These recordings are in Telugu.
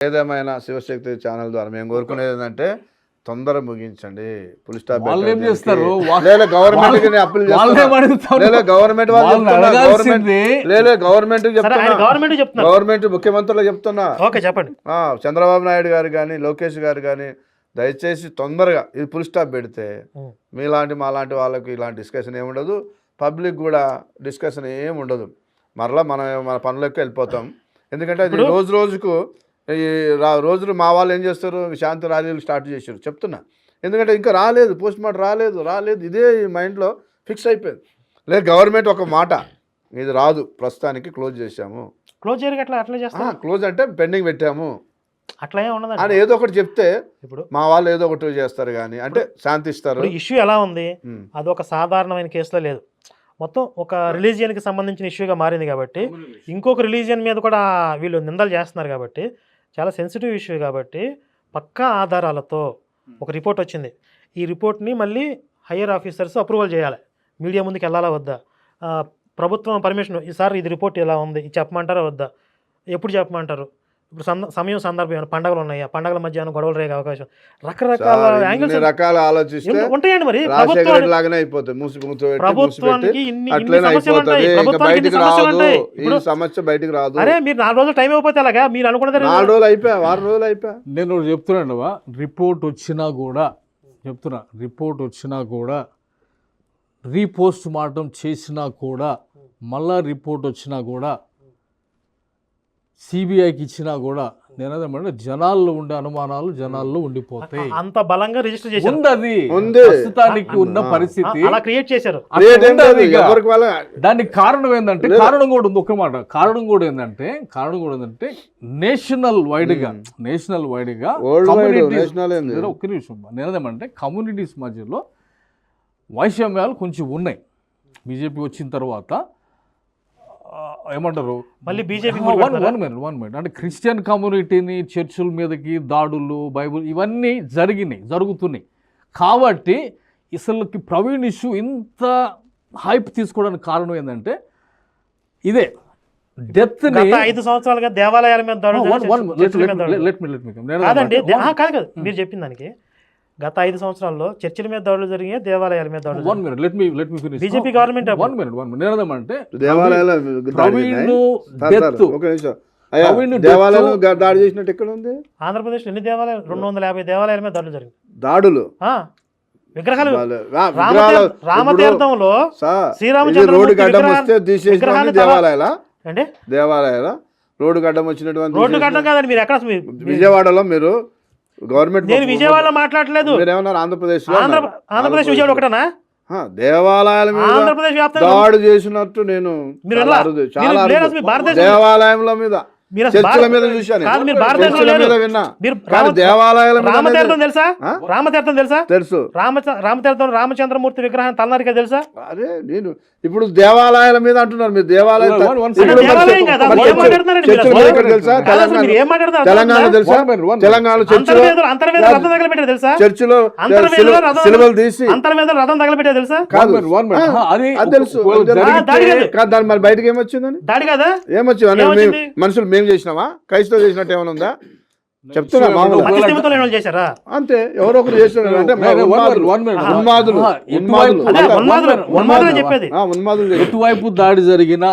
ఏదేమైనా శివశక్తి ఛానల్ ద్వారా మేము కోరుకునేది ఏంటంటే తొందర ముగించండి. పులి స్టాప్. చేస్తారు? Government government government government government ముఖ్యమంత్రులు చెప్తున్నా ఓకే చెప్పండి. ఆ, చంద్రబాబు నాయుడు గారు కానీ లోకేష్ గారు కానీ దయచేసి తొందరగా ఇది ఫుల్ స్టాప్ పెడితే. మీలాంటి మాలాంటి వాళ్ళకి ఇలాంటి డిస్కషన్ ఏమి ఉండదు. పబ్లిక్ కూడా డిస్కషన్ ఏమి ఉండదు. మరలా మనం మన పనులకు వెళ్ళిపోతాం. ఎందుకంటే అది రోజు రోజుకు ఈ రా రోజులు మా వాళ్ళు ఏం చేస్తారు? శాంతి ర్యాలీలు స్టార్ట్ చేశారు. చెప్తున్నా. ఎందుకంటే ఇంకా రాలేదు పోస్ట్ మార్టం రాలేదు రాలేదు. ఇదే మైండ్లో ఫిక్స్ అయిపోయింది. లేదు గవర్నమెంట్ ఒక మాట. ఇది రాదు. ప్రస్తుతానికి క్లోజ్ చేశాము. క్లోజ్ అట్లా అట్లా చేస్తారు క్లోజ్ అంటే పెండింగ్ పెట్టాము. అట్లా ఏం అని ఏదో ఒకటి చెప్తే ఇప్పుడు మా వాళ్ళు ఏదో ఒకటి చేస్తారు కానీ అంటే శాంతిస్తారు. ఇష్యూ ఎలా ఉంది. అది ఒక సాధారణమైన కేసులో లేదు. మొత్తం ఒక రిలీజియన్కి సంబంధించిన ఇష్యూగా మారింది కాబట్టి ఇంకొక రిలీజియన్ మీద కూడా వీళ్ళు నిందలు చేస్తున్నారు కాబట్టి చాలా సెన్సిటివ్ ఇష్యూ కాబట్టి పక్కా ఆధారాలతో ఒక రిపోర్ట్ వచ్చింది. ఈ రిపోర్ట్ని మళ్ళీ హయ్యర్ ఆఫీసర్స్ అప్రూవల్ చేయాలి. మీడియా ముందుకు వెళ్ళాలా వద్దా? ప్రభుత్వం పర్మిషన్ ఈసారి ఇది రిపోర్ట్ ఎలా ఉంది ఇది చెప్పమంటారా వద్దా? ఎప్పుడు చెప్పమంటారు? ఇప్పుడు సంద సమయం సందర్భం ఏమైనా పండగలు ఉన్నాయా? పండగల మధ్య ఏమైనా గొడవలు రేగే అవకాశం? రకరకాల యాంగిల్స్ రకాల ఆలోచిస్తే ఉంటాయండి మరి? లాగానే అయిపోతుంది. ప్రభుత్వానికి ఇన్ని ప్రభుత్వానికి సమస్యలు సమస్య బయటికి రాదు. అరే మీరు నాలుగు రోజులు టైం అయిపోతే అలాగా మీరు అనుకున్నదే నాలుగు రోజులు అయిపోయా? వారం రోజులు అయిపోయా? నేను చెప్తున్నాను రిపోర్ట్ వచ్చినా కూడా చెప్తున్నా రిపోర్ట్ వచ్చినా కూడా రీపోస్ట్ మార్టం చేసినా కూడా మళ్ళా రిపోర్ట్ వచ్చినా కూడా సిబిఐకి ఇచ్చినా కూడా నేను అదేమంటే జనాల్లో ఉండే అనుమానాలు జనాల్లో ఉండిపోతాయి. అంత బలంగా రిజిస్టర్ చేశారు. ఉంది అది ఉంది. ప్రస్తుతానికి ఉన్న పరిస్థితి. అలా క్రియేట్ చేశారు. దానికి కారణం ఏంటంటే కారణం కూడా ఉంది. ఒక మాట. కారణం కూడా ఏంటంటే కారణం కూడా ఏంటంటే నేషనల్ వైడ్గా నేషనల్ వైడ్గా ఒక్క నిమిషం. నేనేదేమంటే కమ్యూనిటీస్ మధ్యలో వైషమ్యాలు కొంచెం ఉన్నాయి. బీజేపీ వచ్చిన తర్వాత ఏమంటారు? మళ్ళీ BJP one one minute one minute అంటే క్రిస్టియన్ కమ్యూనిటీని చర్చుల మీదకి దాడులు బైబుల్ ఇవన్నీ జరిగినాయి జరుగుతున్నాయి. కాబట్టి అసలుకి ప్రవీణ్ ఇష్యూ ఇంత హైప్ తీసుకోవడానికి కారణం ఏంటంటే ఇదే డెత్ ఐదు సంవత్సరాలుగా దేవాలయాల మీద కాదు మీరు చెప్పిన దానికి గత ఐదు సంవత్సరాల్లో చర్చిల మీద దాడులు జరిగాయి దేవాలయాల మీద దాడులు one minute let me let me finish BJP government one minute minute దేవాలయాల డెత్. ఒక నిమిషం. దేవాలయాలు దాడి చేసినట్టు ఎక్కడ ఉంది ఆంధ్రప్రదేశ్ ఎన్ని దేవాలయాలు? రెండు వందల యాభై దేవాలయాల మీద దాడులు జరిగింది దాడులు? ఆ, విగ్రహాలు. రామతీర్థంలో రోడ్డు గడ్డం వస్తే తీసేసిన దేవాలయాల? దేవాలయాల? రోడ్డు గడ్డం వచ్చినటువంటి రోడ్డు కట్టడం కాదండి మీరు ఎక్కడ విజయవాడలో మీరు గవర్నమెంట్ నేను విజయవాడలో మాట్లాడలేదు. ఆంధ్రప్రదేశ్ ఆంధ్ర ఆంధ్రప్రదేశ్ విజయవాడ ఒకటేనా? దేవాలయాల మీద దాడి చేసినట్టు నేను దేవాలయంల మీద. మీరు రామతీర్థం తెలుసా? రామతీర్థం తెలుసా? తెలుసు. రామ రామతీర్థం రామచంద్రమూర్తి విగ్రహాన్ని తలనరిక తెలుసా? అరే నేను ఇప్పుడు దేవాలయాల మీద అంటున్నారు. మీరు దేవాలయం తెలుసా? తెలంగాణ తెలుసా. తెలంగాణ తెలుసా? చర్చిలో సిలువలు తీసి అంతర్వేదులు రథం తగలబెట్టారు తెలుసా? అది తెలుసు. దాని మరి బయటకి ఏమొచ్చిందని? దాడి కదా? ఏమొచ్చింది? మనుషులు మేము చేసినామా క్రైస్తవ చేసినట్టు ఏమైనా ఉందా? చెప్తున్నా చేశారా? అంతే ఎవరో ఒకరు చేస్తున్నారు అంటే ఉన్మాదులు. ఉన్మాదులు. చెప్పేది. ఉన్మాదులు. ఎటువైపు దాడి జరిగినా.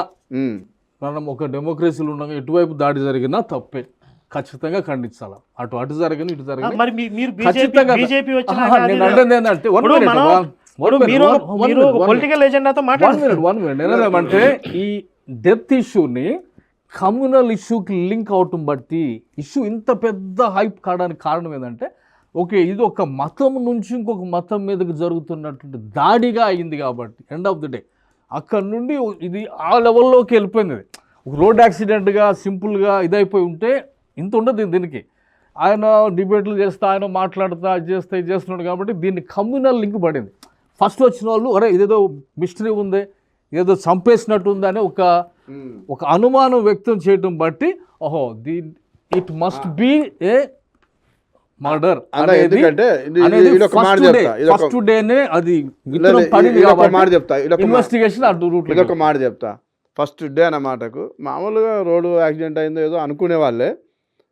మనం ఒక డెమోక్రసీలో ఉండగా ఎటువైపు దాడి జరిగినా తప్పే. ఖచ్చితంగా ఖండించాలి. అటు అటు జరగని ఇటు ఆ, జరగని. మరి బీజేపీ అంటే. పొలిటికల్ వన్ మాట్లాడుతున్నారు. మినిట్ వన్ మినిట్ నేనేమంటే ఈ డెత్ ఇష్యూని కమ్యూనల్ ఇష్యూకి లింక్ అవటం బట్టి ఇష్యూ ఇంత పెద్ద హైప్ కావడానికి కారణం ఏంటంటే ఓకే ఇది ఒక మతం నుంచి ఇంకొక మతం మీదకి జరుగుతున్నటువంటి దాడిగా అయింది కాబట్టి ఎండ్ ఆఫ్ ది డే అక్కడ నుండి ఇది ఆ లెవెల్లోకి వెళ్ళిపోయింది ఒక రోడ్ యాక్సిడెంట్గా సింపుల్గా ఇదైపోయి ఉంటే ఇంత ఉండదు దీనికి. ఆయన డిబేట్లు చేస్తా ఆయన మాట్లాడుతా అది చేస్తున్నాడు కాబట్టి దీన్ని కమ్యూనల్ లింక్ పడింది. ఫస్ట్ వచ్చిన వాళ్ళు అరే ఇదేదో మిస్టరీ ఉంది ఏదో చంపేసినట్టు ఉంది అని ఒక. ఒక అనుమానం వ్యక్తం చేయటం బట్టి ఓహో the it must be a murder ఎందుకంటే ఫస్ట్ డేనే అది మాట చెప్తా. ఇన్వెస్టిగేషన్ అటు రూట్ మాట చెప్తా. ఫస్ట్ డే అన్న మాటకు. మామూలుగా రోడ్డు యాక్సిడెంట్ అయిందో ఏదో అనుకునే వాళ్ళే.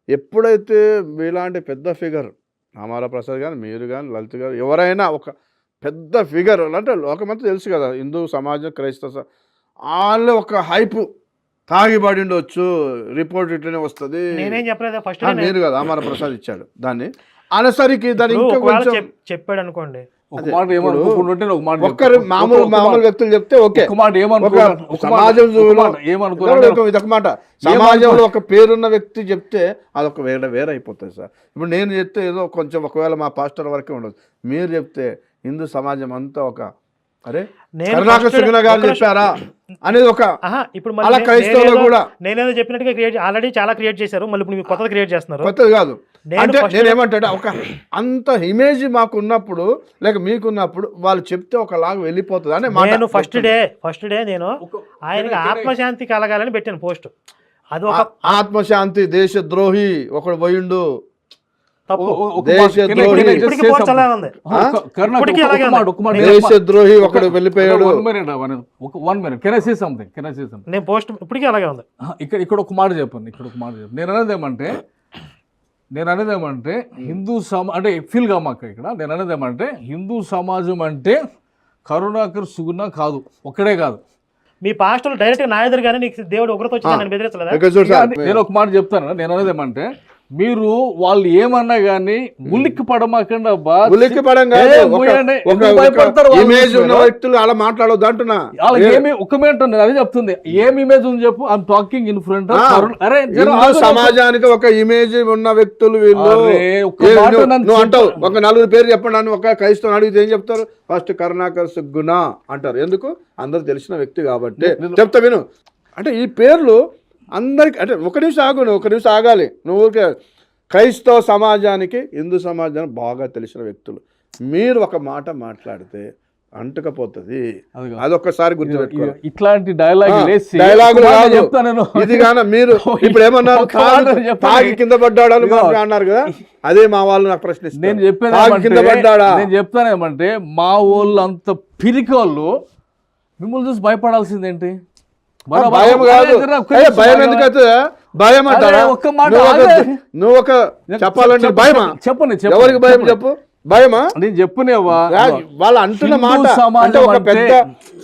ఎప్పుడైతే మీలాంటి పెద్ద ఫిగర్ రామారావు ప్రసాద్ కానీ మీరు కానీ లలిత్ గారు ఎవరైనా ఒక పెద్ద ఫిగర్ అంటే లోకమంతా తెలుసు కదా హిందూ సమాజం క్రైస్తవ వాళ్ళే ఒక హైప్ తాగిబడి ఉండొచ్చు రిపోర్ట్ ఇట్లనే వస్తుంది. నేనేం చెప్పలేదు ఫస్ట్ ఆ, మీరు కదా రామారావు ప్రసాద్ ఇచ్చాడు దాన్ని. అనసరికి కొంచెం చెప్పాడు అనుకోండి. ఒక్కరు. మామూలు మామూలు వ్యక్తులు చెప్తే ఓకే. ఒక మాట ఒక ఏమనుకున్నాను ఒక మాట- సమాజం ఇదొక మాట. సమాజంలో ఒక పేరున్న వ్యక్తి చెప్తే అదొక వేరే వేరే అయిపోతుంది సార్. ఇప్పుడు నేను చెప్తే ఏదో కొంచెం ఒకవేళ మా పాస్టర్ వరకే ఉండదు మీరు చెప్తే హిందూ సమాజం అంతా ఒక అరే నేను కరుణాకర్ గారు. చెప్పారా? అనేది ఒక ఇప్పుడు మళ్ళీ అలా క్రైస్తవులు కూడా నేనేదో చెప్పినట్టుగా క్రియేట్ ఆల్రెడీ చాలా క్రియేట్ చేశారు. మళ్ళీ ఇప్పుడు మీరు కొత్తది క్రియేట్ చేస్తున్నారు. కొత్తది కాదు. నేను అంటే first- నేను ఏమంటాడు ఒక అంత ఇమేజ్ మాకు ఉన్నప్పుడు లేక మీకున్నప్పుడు వాళ్ళు చెప్తే ఒకలాగా వెళ్ళిపోతుంది అనే మాట నేను ఫస్ట్ డే ఫస్ట్ డే నేను ఆయనకి ఆత్మశాంతి కలగాలని పెట్టాను పోస్ట్ అది ఒక ఆత్మశాంతి దేశ ద్రోహి ఒకడు పోయిండు. నేను- ఒకడు వెళ్ళిపోయాడు. వన్ మినిట్ ఒక one minute can I say something can I say something నేను పోస్ట్ ఇప్పటికీ అలాగే ఉంది. ఇక్కడ ఇక్కడ ఒక మాట చెప్పండి ఇక్కడ ఒక మాట చెప్పండి. నేను అనేది ఏమంటే నేను అనేది ఏమంటే హిందూ సమా అంటే ఫీల్ కామాక ఇక్కడ. నేను అనేది ఏమంటే హిందూ సమాజం అంటే కరుణాకర్ సుగుణ కాదు. ఒక్కడే కాదు. మీ పాస్టర్లు డైరెక్ట్ నా ఎదురుగానే నీకు దేవుడు ఒకరితో వచ్చి బెదిరించలేదా? సార్ నేను ఒక మాట చెప్తాను. నేను అనేది ఏమంటే మీరు వాళ్ళు ఏమన్నా కానీ ఉలిక్కి పడమాకండి అబ్బా. వాళ్ళు? ఇమేజ్ ఉన్న? వ్యక్తులు అలా మాట్లాడొద్దు అంటున్నా. వాళ్ళకి ఏమి ఒక నేను అదే చెప్తుంది. ఏం ఇమేజ్ ఉంది చెప్పు? ఐఎమ్ టాకింగ్ ఇన్ ఫ్రంట్ అరే సమాజానికి ఒక ఇమేజ్ ఉన్న వ్యక్తులు వీళ్ళు నువ్వు- అంటావు. ఒక నలుగురు పేరు చెప్పండి ఒక క్రైస్తవం అడిగితే ఏం చెప్తారు? ఫస్ట్ కరుణాకర్ సుగ్గుణ అంటారు. ఎందుకు? అందరు తెలిసిన వ్యక్తి కాబట్టి. చెప్తా విను. అంటే ఈ పేర్లు అందరికి అంటే ఒక నిమిషం ఆగు నువ్వు ఒక నిమిషం ఆగాలి. నువ్వు క్రైస్తవ సమాజానికి హిందూ సమాజానికి బాగా తెలిసిన వ్యక్తులు. మీరు ఒక మాట మాట్లాడితే అంటుకపోతుంది. అదొక్కసారి గుర్తుపెట్టుకో ఇట్లాంటి డైలాగ్ ఆ, వేసి డైలాగులు ఒక మాట కాదు. చెప్తా నేను. ఇది గాన మీరు ఇప్పుడు ఏమన్నారు? తాగి- కింద పడ్డాడు అని అన్నారు కదా. అదే మా వాళ్ళు నాకు ప్రశ్నిస్తారు. నేను చెప్పేది తాగి కింద పడ్డాడా? నేను చెప్తాను ఏమంటే మా వాళ్ళు అంత పిరికోళ్ళు మిమ్మల్ని చూసి భయపడాల్సిందేంటి? భయం కాదు. భయం ఎందుకు అవుతుంది భయం అంటారా? అరే, ఒక్క మాట నువ్వు ఒక- చెప్పాలంటే భయమా? చెప్పండి ఎవరికి భయం చెప్పు? భయమా? నేను చెప్పునేవా వాళ్ళు అంటున్న మాట. అంటే ఒక పెద్ద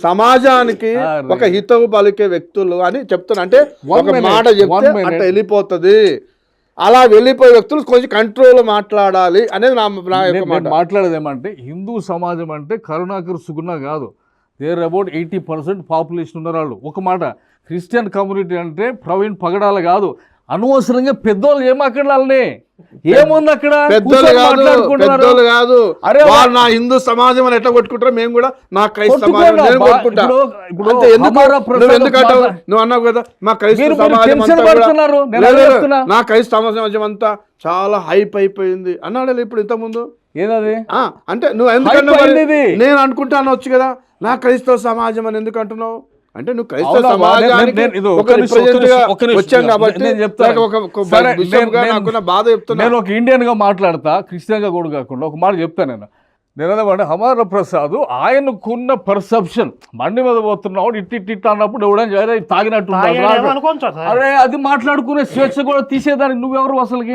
సమాజానికి. ఒక హితవు పలికే వ్యక్తులు అని చెప్తున్నా. అంటే ఒక మాట చెప్తే. అట్లా వెళ్ళిపోతుంది. అలా వెళ్ళిపోయే వ్యక్తులు కొంచెం కంట్రోల్ మాట్లాడాలి అనేది నా మాట నేను మాట్లాడేది ఏమంటే హిందూ సమాజం అంటే కరుణాకర్ సుగుణ కాదు. There about eighty percent population ఉన్నారు వాళ్ళు. ఒక మాట క్రిస్టియన్ కమ్యూనిటీ అంటే ప్రవీణ్ పగడాల కాదు. అనవసరంగా పెద్దోళ్ళు ఏమాకండి ఏముంది అక్కడ? పెద్దోళ్ళు కాదు అరే నా హిందూ సమాజం అని ఎట్లా కొట్టుకుంటారో మేము కూడా నా నువ్వు అన్నావు కదా మా క్రైస్తవ సమాజం. నా క్రైస్తవ సమాజం అంతా చాలా హైప్ అయిపోయింది. అన్నాడు ఇప్పుడు ఇంత ముందు ఏదది? అంటే నువ్వు ఇది. నేను అనుకుంటాను వచ్చు కదా. నా క్రైస్తవ సమాజం అని ఎందుకు అంటున్నావు? అంటే నువ్వు క్రైస్తవ? నేను- సమాజానికి నేను- ఇది ఒక ఇండియన్గా మాట్లాడతా క్రిస్టియన్గా కూడా కాకుండా ఒక మాట చెప్తాను నేను. నేను ఏమంటే హమార ప్రసాద్ ఆయనకున్న పర్సెప్షన్ బండి మీద పోతున్నాడు ఇట్టి ఇట్టి అన్నప్పుడు ఎవడైనా తాగినట్టు అరే అది మాట్లాడుకునే స్వేచ్ఛ కూడా తీసేదానికి నువ్వెవరు అసలుకి?